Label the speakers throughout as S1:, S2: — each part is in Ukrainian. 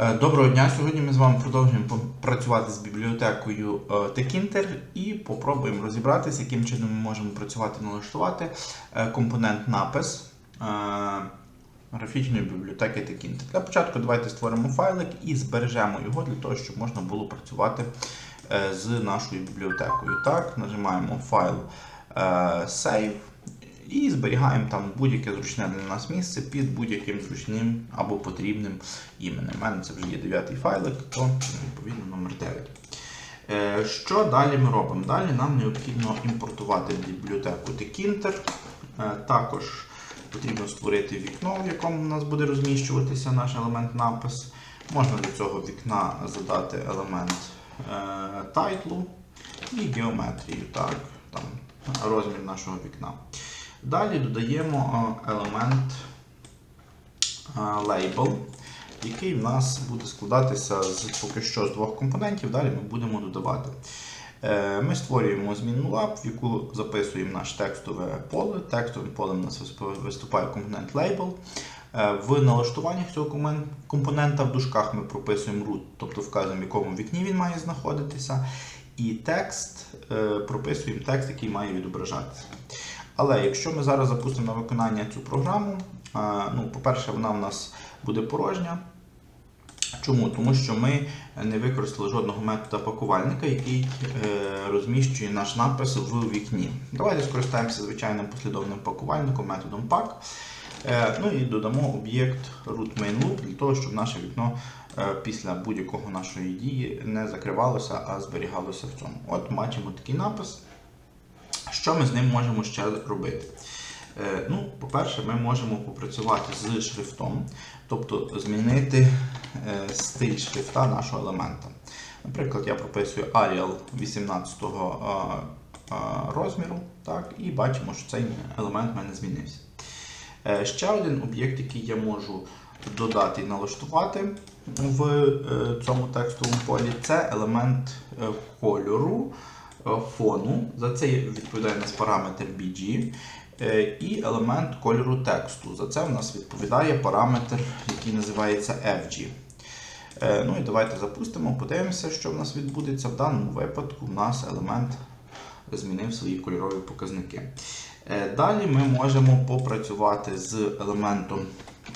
S1: Е, Доброго дня! Сьогодні ми з вами продовжуємо працювати з бібліотекою е, Tkinter і попробуємо розібратися, яким чином ми можемо працювати налаштувати е, компонент напис е, графічної бібліотеки Tkinter. Для початку давайте створимо файлик і збережемо його для того, щоб можна було працювати е, з нашою бібліотекою. Так, нажимаємо файл е, Save. І зберігаємо там будь-яке зручне для нас місце під будь-яким зручним або потрібним іменем. У мене це вже є дев'ятий файлик, то відповідно номер 9. Е, Що далі ми робимо? Далі нам необхідно імпортувати бібліотеку Tkinter. Е, Також потрібно створити вікно, в якому у нас буде розміщуватися наш елемент напис. Можна до цього вікна задати елемент е, тайтлу і геометрію, так, там, розмір нашого вікна. Далі додаємо елемент label, який в нас буде складатися з поки що з двох компонентів, далі ми будемо додавати. Е, Ми створюємо змінну лап, в яку записуємо наше текстове поле. Текстовим полем у нас виступає компонент label. Е, В налаштуваннях цього компонента в дужках ми прописуємо root, тобто вказуємо, в якому вікні він має знаходитися. І текст е, прописуємо текст, який має відображатися. Але якщо ми зараз запустимо на виконання цю програму, е, ну, по-перше, вона в нас буде порожня. Чому? Тому що ми не використали жодного метода пакувальника, який е, розміщує наш напис в вікні. Давайте скористаємося звичайним послідовним пакувальником, методом pack. Е, ну і додамо об'єкт root main loop для того, щоб наше вікно після будь-якого нашої дії не закривалося, а зберігалося в цьому. От бачимо такий напис. Що ми з ним можемо ще робити? Е, Ну, по-перше, ми можемо попрацювати з шрифтом, тобто змінити е, стиль шрифта нашого елемента. Наприклад, я прописую Arial 18 е, розміру, так, і бачимо, що цей елемент в мене змінився. Ще один об'єкт, який я можу додати і налаштувати в цьому текстовому полі, це елемент кольору фону. За це відповідає у нас параметр BG. Е, І елемент кольору тексту. За це в нас відповідає параметр, який називається FG. Е, Ну і давайте запустимо, подивимося, що в нас відбудеться. В даному випадку в нас елемент змінив свої кольорові показники. Е, Далі ми можемо попрацювати з елементом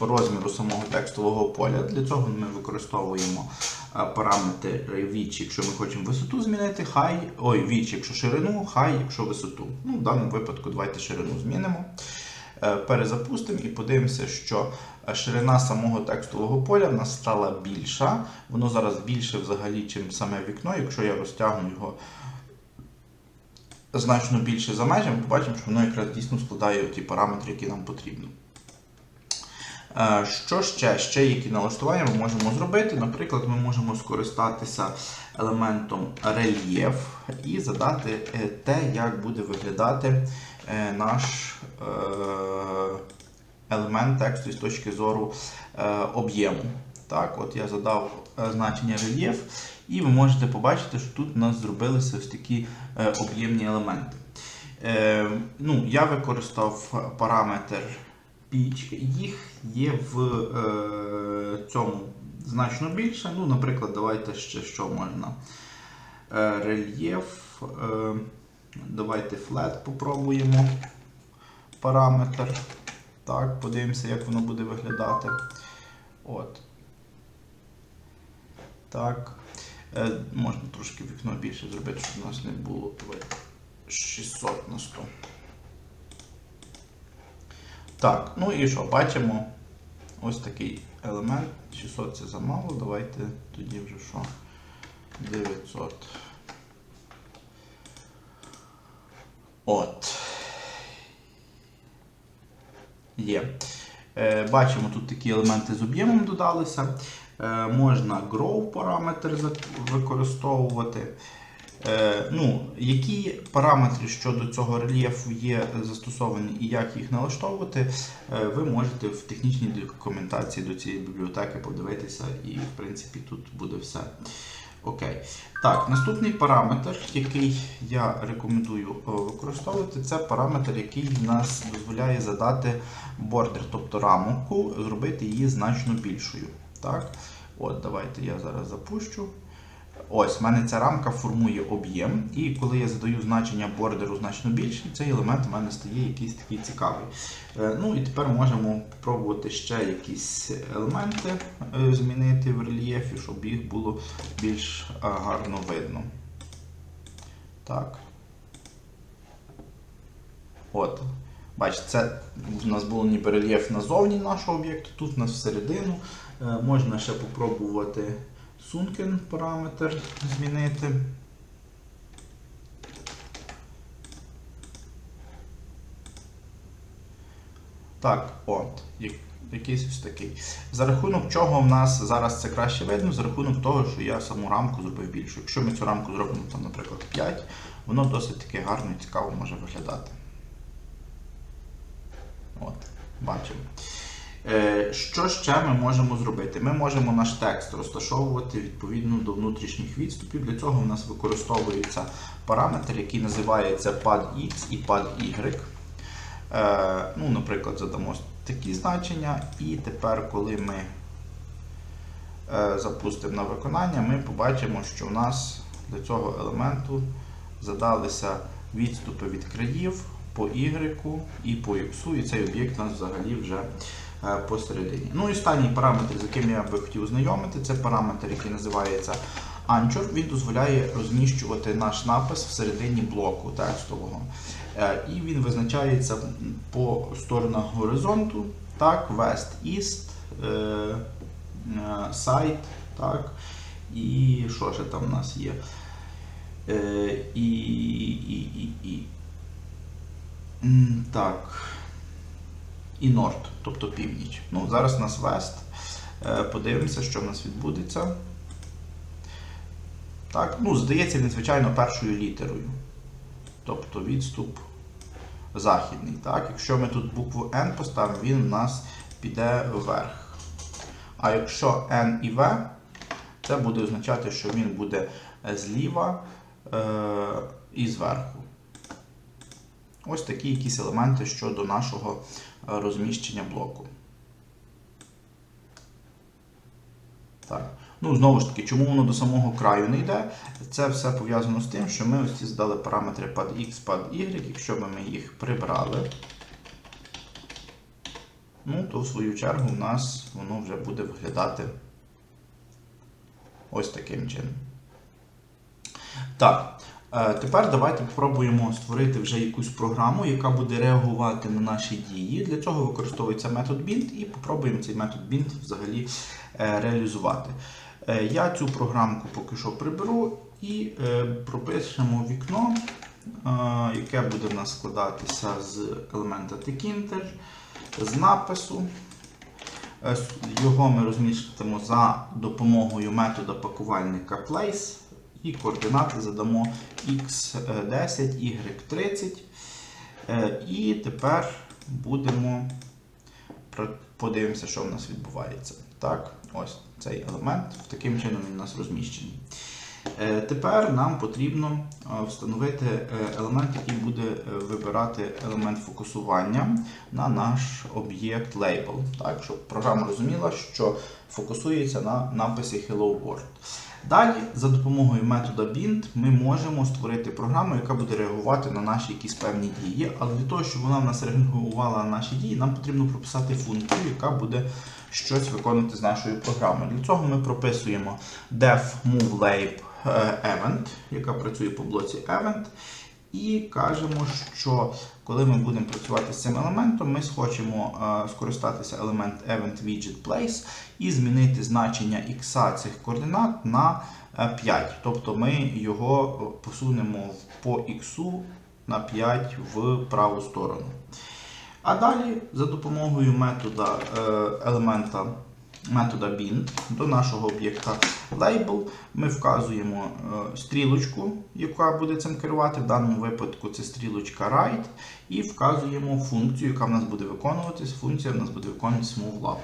S1: розміру самого текстового поля. Для цього ми використовуємо е, параметр reach, якщо ми хочемо висоту змінити, high, ой, reach, якщо ширину, high, якщо висоту. Ну, в даному випадку давайте ширину змінимо. Е, Перезапустимо і подивимося, що е, ширина самого текстового поля в нас стала більша. Воно зараз більше взагалі, ніж саме вікно. Якщо я розтягну його значно більше за межами, побачимо, що воно якраз дійсно складає ті параметри, які нам потрібно. Е, Що ще? Ще які налаштування ми можемо зробити? Наприклад, ми можемо скористатися елементом рельєф і задати е, те, як буде виглядати е, наш елемент тексту з точки зору об'єму. Так, от я задав значення рельєф, і ви можете побачити, що тут у нас зробилися ось такі об'ємні елементи. Ну, я використав параметр pitch, їх є в е, цьому значно більше. Ну, наприклад, давайте ще що можна. Е, рельєф. Е, давайте flat попробуємо параметр. Так, подивимося, як воно буде виглядати. От. Так. Е, можна трошки вікно більше зробити, щоб у нас не було 600 на 100. Так, ну і що, бачимо ось такий елемент. 600 це замало, давайте тоді вже що? 900. От. Є. Е, Бачимо, тут такі елементи з об'ємом додалися. Е, Можна grow параметр використовувати. Е, Ну, які параметри щодо цього рельєфу є застосовані і як їх налаштовувати, е, ви можете в технічній документації до цієї бібліотеки подивитися, і в принципі тут буде все. Окей. Так, наступний параметр, який я рекомендую е, використовувати, це параметр, який нас дозволяє задати бордер, тобто рамку, зробити її значно більшою. Так? От, давайте я зараз запущу. Ось, в мене ця рамка формує об'єм, і коли я задаю значення бордеру значно більше, цей елемент в мене стає якийсь такий цікавий. Е, Ну і тепер можемо спробувати ще якісь елементи е, змінити в рельєфі, щоб їх було більш е, гарно видно. Так. От. Бачите, це у нас було ніби рельєф назовні нашого об'єкту, тут у нас всередину. Можна ще попробувати Sunken параметр змінити. Так, от, якийсь ось такий. За рахунок чого в нас зараз це краще видно, за рахунок того, що я саму рамку зробив більшу. Якщо ми цю рамку зробимо, там, наприклад, 5, воно досить таки гарно і цікаво може виглядати. От, бачимо. Е, Що ще ми можемо зробити? Ми можемо наш текст розташовувати відповідно до внутрішніх відступів. Для цього в нас використовується параметр, який називається pad-x і pad-y. Е, Ну, наприклад, задамо такі значення, і тепер, коли ми е, запустимо на виконання, ми побачимо, що в нас для цього елементу задалися відступи від країв по y і по x, і цей об'єкт у нас взагалі вже посередині. Ну і останній параметр, з яким я би хотів знайомити, це параметр, який називається Anchor. Він дозволяє розміщувати наш напис всередині блоку текстового. Е, І він визначається по сторонах горизонту, так, West, East, е, е, так, і що ще там у нас є? Е, І, і, і, і. Так. І Норд, тобто північ. Ну, зараз у нас Вест. Е, Подивимося, що в нас відбудеться. Так, ну, здається, він, звичайно, першою літерою. Тобто відступ західний. Так? Якщо ми тут букву N поставимо, він у нас піде вверх. А якщо N і V, це буде означати, що він буде зліва е, і зверху. Ось такі якісь елементи щодо нашого е, розміщення блоку. Так. Ну, знову ж таки, чому воно до самого краю не йде? Це все пов'язано з тим, що ми ось ці здали параметри pad x, pad y. Якщо б ми їх прибрали, ну, то в свою чергу в нас воно вже буде виглядати ось таким чином. Так, тепер давайте спробуємо створити вже якусь програму, яка буде реагувати на наші дії. Для цього використовується метод bind і попробуємо цей метод bind взагалі е, реалізувати. Е, Я цю програмку поки що приберу і е, пропишемо вікно, е, яке буде в нас складатися з елемента tkinter, з напису. Е, Його ми розмістимо за допомогою метода пакувальника place і координати задамо x10, y30. Е, І тепер будемо подивимося, що в нас відбувається. Так, ось цей елемент, таким чином він у нас розміщений. Е, Тепер нам потрібно е, встановити елемент, який буде вибирати елемент фокусування на наш об'єкт label, так, щоб програма розуміла, що фокусується на написі Hello World. Далі, за допомогою метода bind, ми можемо створити програму, яка буде реагувати на наші якісь певні дії. Але для того, щоб вона в нас реагувала на наші дії, нам потрібно прописати функцію, яка буде щось виконувати з нашою програмою. Для цього ми прописуємо def move е, event, яка працює по блоці event. І кажемо, що коли ми будемо працювати з цим елементом, ми схочемо е, скористатися елемент event widget place і змінити значення x цих координат на е, 5. Тобто ми його е, посунемо по x на 5 в праву сторону. А далі за допомогою метода е, елемента метода bin до нашого об'єкта label ми вказуємо е, стрілочку, яка буде цим керувати. В даному випадку це стрілочка right, і вказуємо функцію, яка в нас буде виконуватись. Функція в нас буде виконуватись move lab.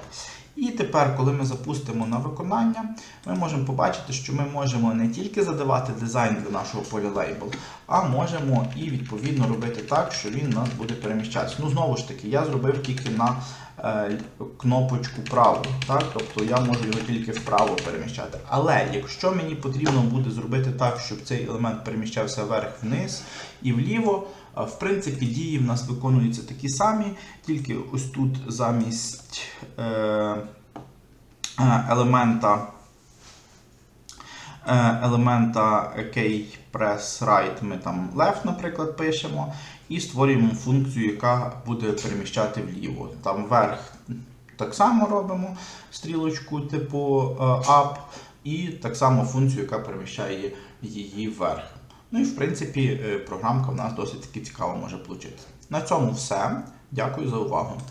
S1: І тепер, коли ми запустимо на виконання, ми можемо побачити, що ми можемо не тільки задавати дизайн для нашого поля лейбл, а можемо і відповідно робити так, що він у нас буде переміщатися. Ну, знову ж таки, я зробив тільки на е, кнопочку праву, так? тобто я можу його тільки вправо переміщати. Але якщо мені потрібно буде зробити так, щоб цей елемент переміщався вверх-вниз і вліво, в принципі, дії в нас виконуються такі самі, тільки ось тут замість е, е, елемента. е, Елемента key ми там left, наприклад, пишемо, і створюємо функцію, яка буде переміщати вліво. Там вверх так само робимо стрілочку типу up, і так само функцію, яка переміщає її вверх. Ну і в принципі, е, програмка в нас досить таки цікаво може получити. На цьому все. Дякую за увагу.